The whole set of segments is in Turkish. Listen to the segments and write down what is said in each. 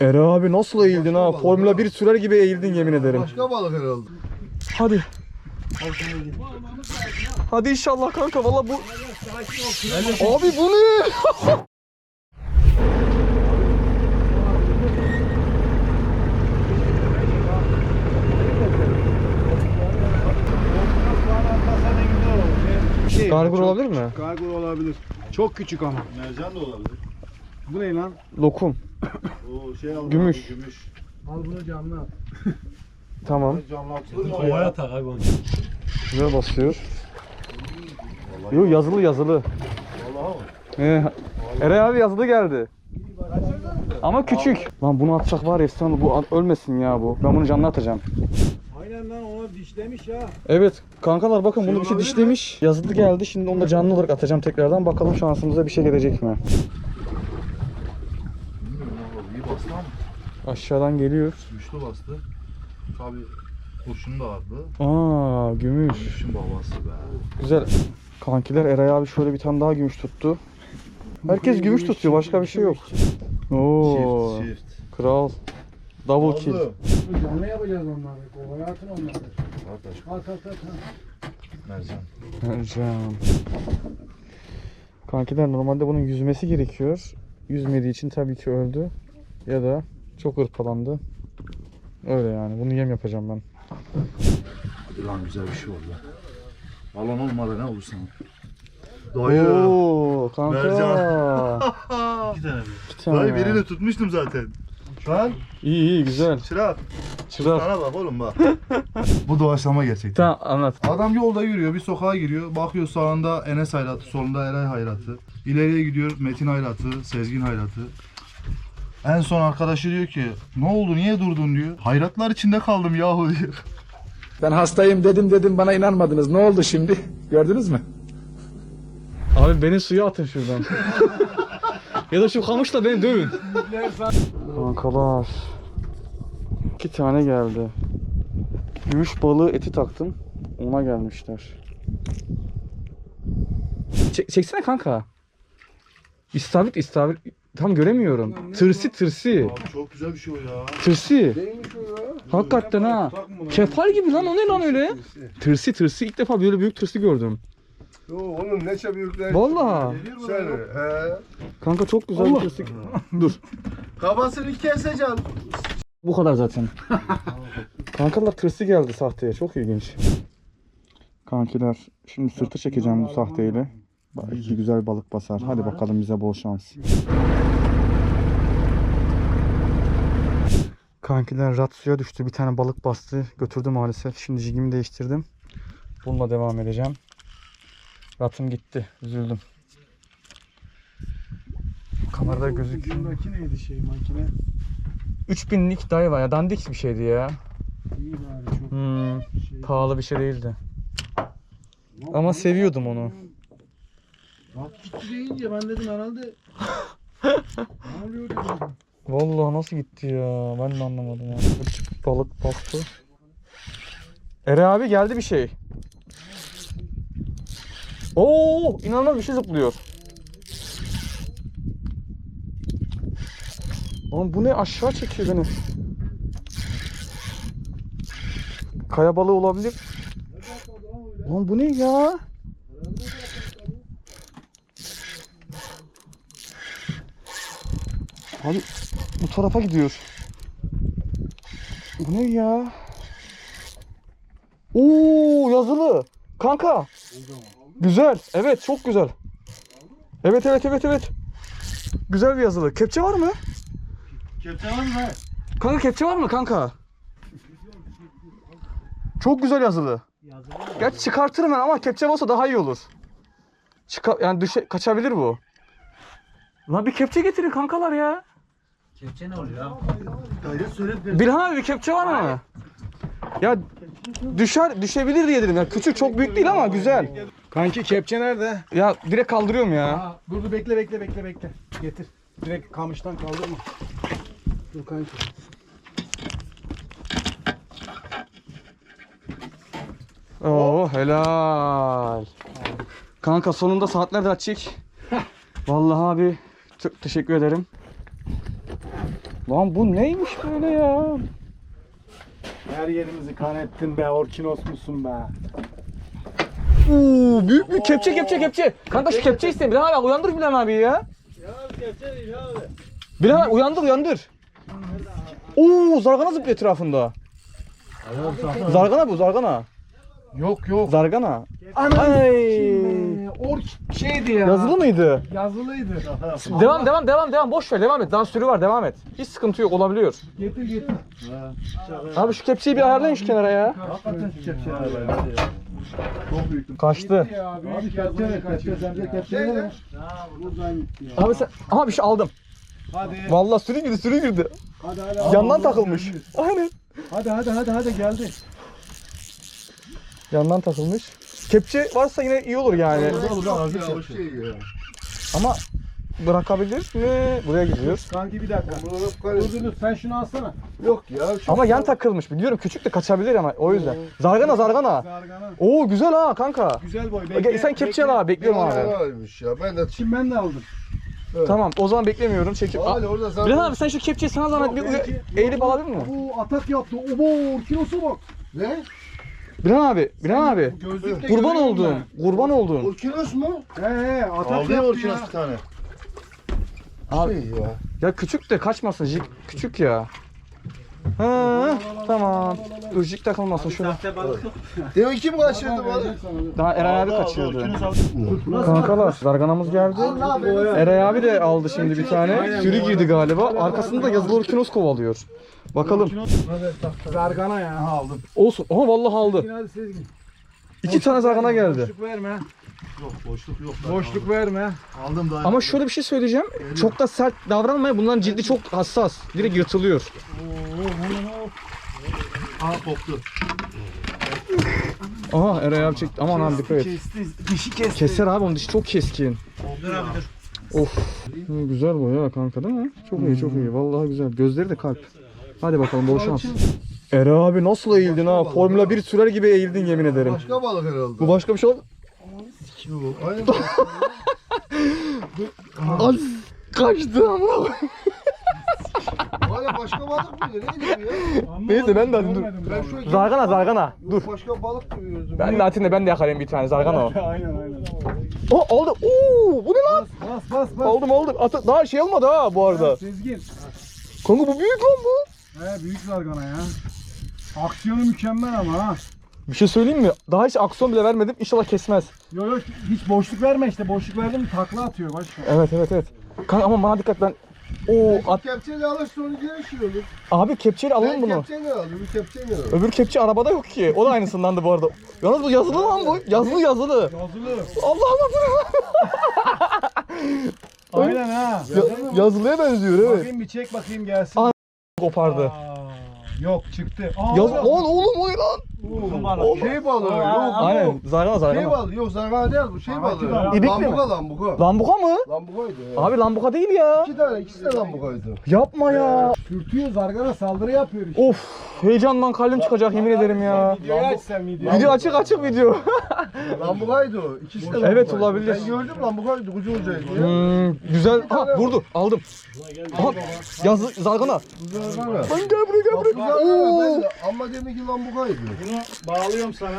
Ere abi nasıl eğildin ha? Formula 1 sürer gibi eğildin yemin ederim. Başka balık herhalde. Hadi. Hadi inşallah kanka valla bu. Abi bu ne? Gargur olabilir mi? Gargur olabilir. Çok küçük ama. Mercan da olabilir. Bu ne lan? Lokum. O şey aldı. Gümüş. Gümüş. Al bunu camına at. Tamam. Camla atılır mı o ya? tak abi onu. Güzel basıyor. Yo yazılı yazılı. Vallahi mı? Ee, Eray abi yazılı geldi. Ama küçük. Lan bunu atsak var ya efsane bu at- ölmesin ya bu. Ben bunu canlı atacağım. Aynen lan onu dişlemiş ya. Evet kankalar bakın bunu Şey bir şey dişlemiş. Yazılı geldi. Şimdi onu da canlı olarak atacağım tekrardan. Bakalım şansımıza bir şey gelecek mi? Aşağıdan geliyor. Güçlü bastı. Tabi kurşun da vardı. Aa gümüş. Gümüşün babası be. Güzel. Kankiler Eray abi şöyle bir tane daha gümüş tuttu. Herkes gümüş tutuyor. Başka bir şey yok. Oo. Çift çift. Kral. Double kill. Canlı yapacağız onları. Kovaya atın onları. At at at. at. mercan. Mercan. Kankiler normalde bunun yüzmesi gerekiyor. Yüzmediği için tabii ki öldü. Ya da çok hırpalandı. Öyle yani. Bunu yem yapacağım ben. Lan güzel bir şey oldu. Balon olmadı ne olur sana? Dayı. Oo kanka. Mercan. İki tane bir. İki tane Dayı birini tutmuştum zaten. Lan İyi iyi güzel. çırak. Çırak. Sana bak oğlum bak. Bu doğaçlama gerçekten. Tamam anlat. Adam yolda yürüyor, bir sokağa giriyor. Bakıyor sağında Enes Hayratı, solunda Eray Hayratı. İleriye gidiyor Metin Hayratı, Sezgin Hayratı. En son arkadaşı diyor ki, ne oldu, niye durdun diyor. Hayratlar içinde kaldım yahu diyor. Ben hastayım dedim dedim bana inanmadınız. Ne oldu şimdi? Gördünüz mü? Abi beni suya atın şuradan. ya da şu kamışla beni dövün. Kankalar. İki tane geldi. Gümüş balığı eti taktım. Ona gelmişler. Çek, çeksene kanka. İstavrit istavrit. Tam göremiyorum. Tırsi tırsi. Abi çok güzel bir şey o ya. Tırsi. Neymiş o ya? Hakikaten ha. Kefal gibi lan o ne lan öyle? Tırsi tırsi ilk defa böyle büyük tırsi gördüm. Yo oğlum neçe büyükler. Vallahi. Sen he. Kanka çok güzel bir tırsi. Dur. Kafasını keseceğim. Bu kadar zaten. Kankalar tırsı geldi sahteye. Çok ilginç. Kankiler şimdi sırtı çekeceğim bu sahteyle. Belki güzel balık basar. Hadi bakalım bize bol şans. Kankiler rat suya düştü. Bir tane balık bastı. Götürdü maalesef. Şimdi jigimi değiştirdim. Bununla devam edeceğim. Ratım gitti. Üzüldüm. Kamerada gözüküyor. Neydi şey makine? 3000'lik dayva ya dandik bir şeydi ya. İyi bari çok Hmm, şey. pahalı bir şey değildi. Ama seviyordum onu. Bak gitti deyince ben dedim herhalde. ne oluyor dedim. Vallahi nasıl gitti ya? Ben de anlamadım ya. Balık bastı. Ere abi geldi bir şey. Oo, inanılmaz bir şey zıplıyor. Lan bu ne aşağı çekiyor beni. Kaya balığı olabilir. Lan bu ne ya? Abi bu tarafa gidiyor. Bu ne ya? Oo yazılı. Kanka. Güzel. Evet çok güzel. Evet evet evet evet. Güzel bir yazılı. Kepçe var mı? Kepçe var mı? Kanka kepçe var mı kanka? Çok güzel yazılı. Gerçi çıkartırım ben ama kepçe olsa daha iyi olur. Çıka yani düşe kaçabilir bu. Lan bir kepçe getirin kankalar ya. Kepçe ne oluyor? Dayı söyle. Bilhan abi bir kepçe var mı? Ya düşer düşebilir diye dedim ya. Küçük çok büyük değil ama güzel. Kanki kepçe nerede? Ya direkt kaldırıyorum ya. Aa, dur dur bekle bekle bekle bekle. Getir. Direkt kamıştan kaldırma. Dur kanki. Oo helal. Kanka sonunda saatlerdir açık. Vallahi abi çok teşekkür ederim. Lan bu neymiş böyle ya? Her yerimizi kan ettin be. Orkinos musun be? Oo, büyük büyük kepçe kepçe kepçe. Kanka şu kepçe isteyin. Bilal abi uyandır Bilal abi ya. Ya kepçe değil abi. Bilal abi uyandır uyandır. Oo zargana zıplıyor etrafında. Zargana bu zargana. Yok yok. Zargana. Ana. Ork şeydi ya. Yazılı mıydı? Yazılıydı. Devam devam devam devam boş ver devam et. Daha sürü var devam et. Hiç sıkıntı yok olabiliyor. Getir getir. Abi şu kepçeyi bir ayarlayın şu kenara ya. Hakikaten şu kepçe. Çok büyük. Kaçtı. Ya büyük kepçe kepçe sen de kepçe ne? Buradan gitti ya. Abi sen aha bir şey aldım. Hadi. Vallahi sürü girdi sürü girdi. Hadi hadi. Yandan takılmış. Aynen. Hadi hadi hadi hadi geldi. Yandan takılmış. Kepçe varsa yine iyi olur yani. Ya, o şey ya. Ama bırakabilir mi? Buraya gidiyor. Kanki bir dakika. Dur karış- dur dur sen şunu alsana. Yok ya. şu- Ama yan takılmış. Biliyorum küçük de kaçabilir ama o yüzden. Zargana zargana. Zargana. Oo güzel ha kanka. Güzel boy. Gel, sen kepçeyi al abi bekliyorum abi. Varmış ya. Ben de Şimdi ben de aldım. Tamam o zaman beklemiyorum. Çekip. Hala orada zaten. Bilal abi sen şu kepçeyi sana zahmet bir eğilip alabilir mi? Oo atak yaptı. Obo orkinosu bak. Ne? Bilal abi, Bilal abi. Gözlükle Kurban görüyorum oldum. Kurban oldum. Orkinos mu? ben. He he atak Aldı ya yaptı Orkinos ya. bir tane. Abi Şey ya. ya küçük de kaçmasın. Jig küçük ya. Ha, tamam. Jig takılmasın şurada. Demin kim kaçırdı bana? Daha Eray abi kaçırdı. Kankalar, zarganamız geldi. Eray abi de aldı şimdi bir tane. Sürü girdi galiba. Arkasında da yazılı orkinos kovalıyor. Bakalım. Zargana ya. aldım. Olsun. Aha vallahi aldı. İki tane zargana geldi. Verme. Yok boşluk yok. Boşluk verme. Aldım daha. Ama şöyle bir şey söyleyeceğim. Çok da sert davranmayın. Bunların cildi çok hassas. Direkt yırtılıyor. Aha koptu. Aha Eray abi çekti. Aman abi dikkat et. Kesti. Dişi kesti. Keser abi onun dişi çok keskin. Of. Hı, güzel bu ya kanka değil mi? Çok iyi çok iyi. Vallahi güzel. Gözleri de kalp. Hadi bakalım bol şans. Ere abi nasıl eğildin ha? Formula 1 sürer gibi eğildin yemin ederim. Başka balık herhalde. Bu başka bir şey oldu. Bu. Aynı balık. Az kaçtı ama. Hala başka balık mıydı? Neydi bu ya? Neyse ben de dur. Ben şu Zargana zargana. Dur. Başka balık gibi gördüm. Ben de atayım da ben de yakalayayım bir tane zargana o. Aynen aynen. O aldı. Oo bu ne lan? Bas bas bas. Aldım aldım. Ata- daha şey olmadı ha bu arada. Sezgin. Kanka bu büyük lan bu. He büyük zargana ya. Aksiyonu mükemmel ama ha. Bir şey söyleyeyim mi? Daha hiç aksiyon bile vermedim. İnşallah kesmez. Yok yok hiç boşluk verme işte. Boşluk verdin mi takla atıyor başka. Evet evet evet. Kanka ama bana dikkat ben. Oo at. Kepçeyle alır sonra geri olur. Abi kepçeyle alalım Ben bunu. kepçeyle aldım. Bir kepçeyle aldım. Öbür kepçe arabada yok ki. O da aynısındandı bu arada. Yalnız bu yazılı lan bu. Yazılı yazılı. Yazılı. Allah'ım Aynen ha. ya, yazılıya benziyor evet. Bakayım bir çek bakayım gelsin. Aa, Kopardı. Aa, yok çıktı. Aa, Yaz yok. oğlum oğlum o ne lan? O şey balığı yok. Aynen zargana Şey zargana. balığı. balığı yok zargana değil bu şey balığı. balığı. İbik mi? Lambuka lambuka. Lambuka mı? Lambukaydı ya. Abi lambuka değil ya. İki tane ikisi de lambukaydı. Yapma ya. Sürtüyor zargana saldırı yapıyor işte. Of heyecandan kalbim çıkacak yemin ederim ya. Videoyu aç sen videoyu. Video açık açık video. Lambukaydı o. İkisi de Evet, lambukaydı. olabilir. Ben gördüm lambukaydı. Ucu ucuydu. Hmm, güzel. Ha vurdu. Aldım. Aha, zargana. Zargana. Lan gel buraya gel Bak bu buraya. zargana Oo. ben de- Ama demek ki lambukaydı. Bunu bağlıyorum sana.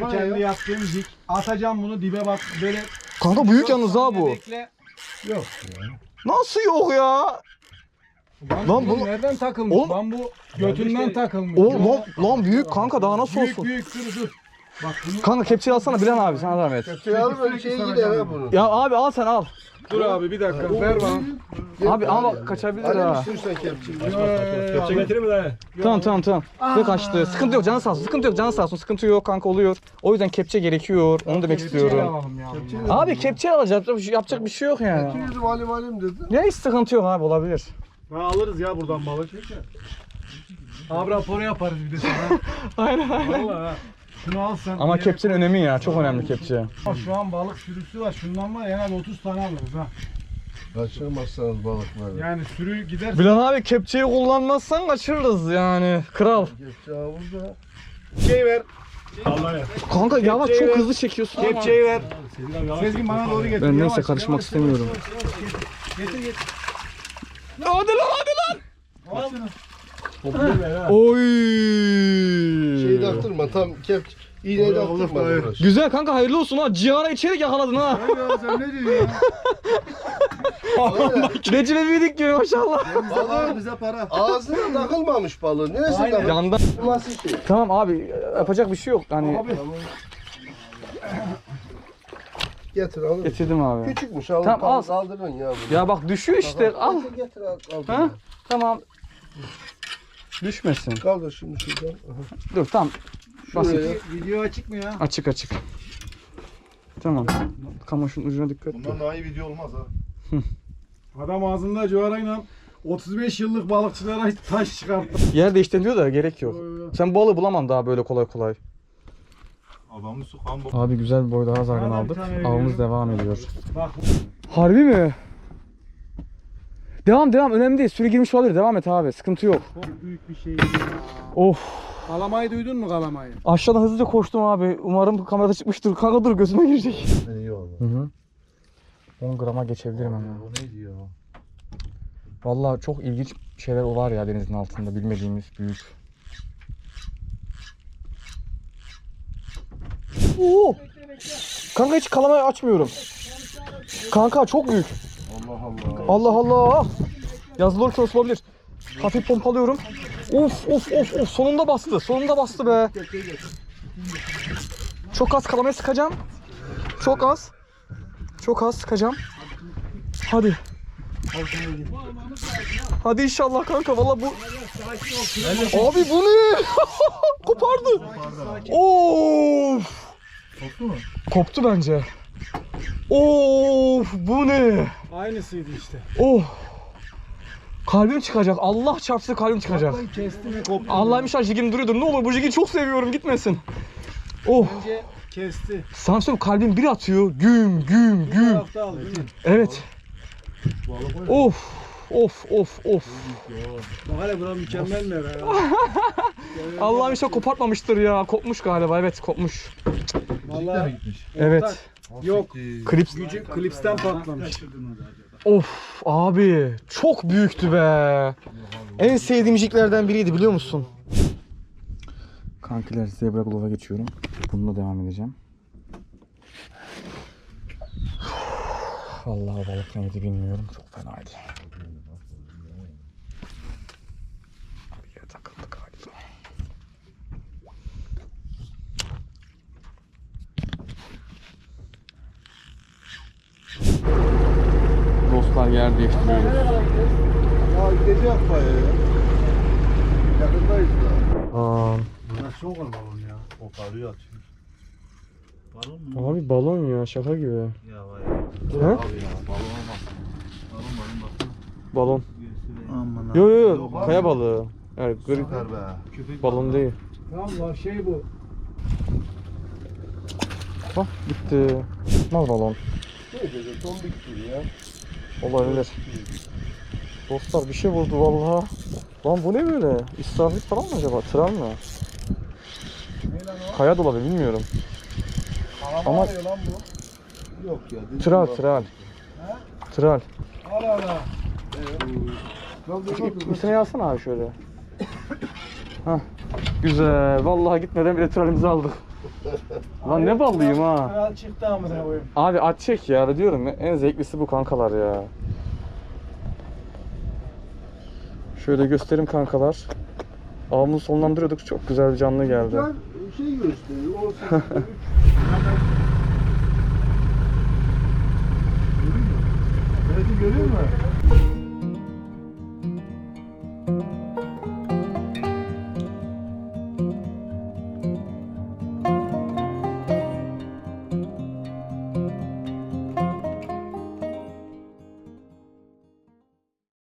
Benim kendi ya. yaptığım dik. Atacağım bunu dibe bak böyle. Kanka büyük yalnız ha bu. Bekle. Yok. Nasıl yok ya? Lan, Lan bu nereden takılmış? Oğlum- Lan bu götünden takılmış. O lan, lan büyük kanka daha nasıl büyük olsun? büyük dur dur. Bak bunu Kanka kepçeyi alsana Bilen abi sana zahmet. Kepçeyi alıp öyle şeye gider ha bunu. Ya abi al sen al. dur abi bir dakika ver bana. Abi al kaçabilir Hadi ha. sürsen kepçeyi. Kepçe getireyim mi dayı? Tamam tamam tamam. Ve kaçtı. Sıkıntı yok canı sağ olsun. Sıkıntı yok canı sağ olsun. Sıkıntı yok kanka oluyor. O yüzden kepçe gerekiyor. Onu demek istiyorum. alalım ya. Abi kepçe alacağız. Yapacak bir şey- Yapacak bir şey yok yani. Kepçeyi valim valim dedi. Ya hiç sıkıntı yok abi olabilir. Ha, alırız ya buradan balık. Abi raporu yaparız bir de sana. Aynen aynen. Vallahi ha. Şunu al sen. Ama yere kepçenin önemi ya. Çok önemli kepçe. koy. Şu an balık sürüsü var. Şundan var ya en az 30 tane alırız ha. Kaçırmazsanız balıkları. Yani sürü gider. Bilen abi kepçeyi kullanmazsan kaçırırız yani. Kral. Kepçe havuzda. Kepçeyi ver. Kanka yavaş çok hızlı çekiyorsun ama. Kepçeyi ver. Sezgin bana doğru getir. Ben neyse Yavaş, karışmak yavaş, istemiyorum. yavaş, yavaş, yavaş. Getir getir. Hadi lan hadi lan. Oy. Attırma tam kep iğneyi de attırma. uğraş. Güzel kanka hayırlı olsun ha. Cihan'a içerik yakaladın ha. Ya sen ne diyorsun ya? Recep İvedik gibi maşallah. Bize para, bize para. Ağzına takılmamış balığın. Neresi Aynen. Yandan. Nasıl şey? Tamam abi yapacak bir şey yok. Hani Getir alır. getirdim abi. Küçükmüş al. Tamam, al. Kaldırın ya bunu. Ya bak düşüyor işte. Al. Getir, Getir al. Ha? Tamam. Düşmesin. Kaldır şimdi şuradan. Aha. Dur tamam. Basit. Video açık mı ya? Açık açık. Tamam. Kamışın ucuna dikkat. Bundan daha iyi video olmaz ha. Adam ağzında cuvarayla 35 yıllık balıkçılara taş çıkarttı. Yer değiştirin diyor da gerek yok. Sen balığı bulamam daha böyle kolay kolay. Adamı sokan bu. Abi güzel bir boy daha bir aldık. Avımız devam ediyor. Bak Harbi mi? Devam devam önemli değil. Süre girmiş olabilir. Devam et abi. Sıkıntı yok. çok büyük bir şey. Of. Kalamayı duydun mu kalamayı? Aşağıdan hızlıca koştum abi. Umarım kamerada çıkmıştır. Kanka dur gözüme girecek. İyi oldu. Hı hı. 10 grama geçebilirim hemen. Bu neydi ya? Vallahi çok ilginç şeyler var ya denizin altında bilmediğimiz büyük. Oo! Kanka hiç kalamayı açmıyorum. Kanka çok büyük. Allah Allah. Allah Allah. Yazılı orkinos olabilir. Hafif pompalıyorum. Of of of of sonunda bastı. Sonunda bastı be. Çok az kalamaya sıkacağım. Çok az. Çok az sıkacağım. Hadi. Hadi inşallah kanka valla bu Abi bu ne? Kopardı. Of. Koptu mu? Koptu bence. Of bu ne? Aynısıydı işte. Oh. Kalbim çıkacak. Allah çarpsın kalbim çıkacak. Vallahi kesti mi koptu. Allah'ım inşallah jigim duruyordur. Ne olur bu jigi çok seviyorum gitmesin. Oh. Önce kesti. Sana söyleyeyim kalbim bir atıyor. Güm güm Bir güm. tarafta al değil mi? Evet. Of. Of of of. Bak hele bura mükemmel mi be? Allah'ım inşallah kopartmamıştır ya. Kopmuş galiba. Evet kopmuş. Vallahi gitmiş? Evet. Yok. Klips. Gücü klipsten patlamış. Of abi. Çok büyüktü be. En sevdiğim jiglerden biriydi biliyor musun? Kankiler zebra glove'a geçiyorum. Bununla devam edeceğim. Vallahi balık neydi bilmiyorum. Çok fenaydı. Dostlar yer değiştiriyoruz. Ya gidecek bayağı ya. Yakındayız da. Aa, Bunlar çok balon ya. Koparıyor atıyor. Balon mu? abi balon ya şaka gibi. Ya vay. He? Abi ya balon olmaz. Balon balon bak. Balon. Aman Yo yo yo Yok abi. kaya balığı. Yani be. Köpek balon değil. Tamam şey bu. Bak gitti. Mal balon. Neyse son bitti ya. Olabilir. Dostlar bir şey vurdu vallahi. Lan bu ne böyle? İstavrit falan mı acaba? Tral mı? Kaya da olabilir bilmiyorum. Ama lan bu. Yok ya. tral tral. Tral. Al al Bir sene alsana abi şöyle. Hah. Güzel. Vallahi gitmeden bir de tralimizi aldık. Lan ne ballıyım ha. Kral çıktı amına koyayım. Abi at çek ya diyorum ya. En zevklisi bu kankalar ya. Şöyle göstereyim kankalar. Avımızı sonlandırıyorduk. Çok güzel bir canlı geldi. Güzel şey gösteriyor. O üç. Belki görüyor musun?